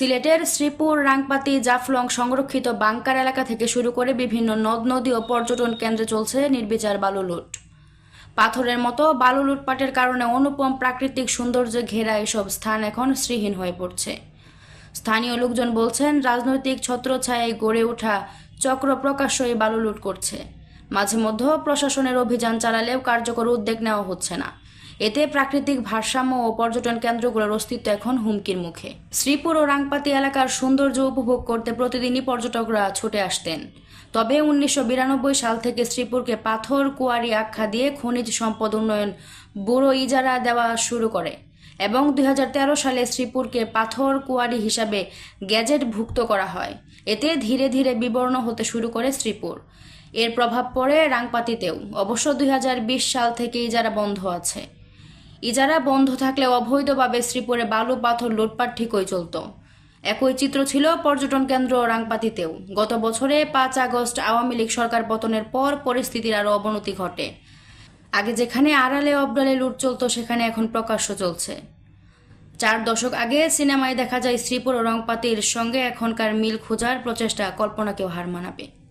সিলেটের শ্রীপুর রাংপাতি জাফলং সংরক্ষিত বাংকার এলাকা থেকে শুরু করে বিভিন্ন নদ, নদী ও পর্যটন কেন্দ্রে চলছে নির্বিচার বালু লুট। পাথরের মতো বালু লুটপাটের কারণে অনুপম প্রাকৃতিক সৌন্দর্যে ঘেরা এসব স্থান এখন শ্রীহীন হয়ে পড়ছে। স্থানীয় লোকজন বলছেন, রাজনৈতিক ছত্রছায়ায় গড়ে ওঠা চক্র প্রকাশ্য এই বালু লুট করছে। মাঝে মধ্যে প্রশাসনের অভিযান চালালেও কার্যকর উদ্যোগ নেওয়া হচ্ছে না। এতে প্রাকৃতিক ভারসাম্য ও পর্যটন কেন্দ্রগুলোর অস্তিত্ব এখন হুমকির মুখে। শ্রীপুর ও রাংপাতি এলাকার সৌন্দর্য উপভোগ করতে প্রতিদিনই পর্যটকরা ছুটে আসতেন। তবে উনিশশো বিরানব্বই সাল থেকে শ্রীপুরকে পাথর, কুয়ারি আখ্যা দিয়ে খনিজ সম্পদ উন্নয়ন ব্যুরো ইজারা দেওয়া শুরু করে এবং দুই হাজার তেরো সালে শ্রীপুরকে পাথর, কুয়ারি হিসাবে গ্যাজেটভুক্ত করা হয়। এতে ধীরে ধীরে বিবর্ণ হতে শুরু করে শ্রীপুর। এর প্রভাব পড়ে রাংপাতিতেও। অবশ্য দুই হাজার বিশ সাল থেকে ইজারা বন্ধ আছে। ইজারা বন্ধ থাকলে অবৈধভাবে শ্রীপুরে বালু পাথর লুটপাট ঠিকই চলতো। একই চিত্র ছিল পর্যটন কেন্দ্র রাংপাতিতেও। গত বছরে পাঁচ আগস্ট আওয়ামী লীগ সরকার পতনের পর পরিস্থিতির আরও অবনতি ঘটে। আগে যেখানে আড়ালে অবডালে লুট চলত, সেখানে এখন প্রকাশ্য চলছে। চার দশক আগে সিনেমায় দেখা যায় শ্রীপুর ও রংপাতির সঙ্গে এখনকার মিল খোঁজার প্রচেষ্টা কল্পনাকেও হার মানাবে।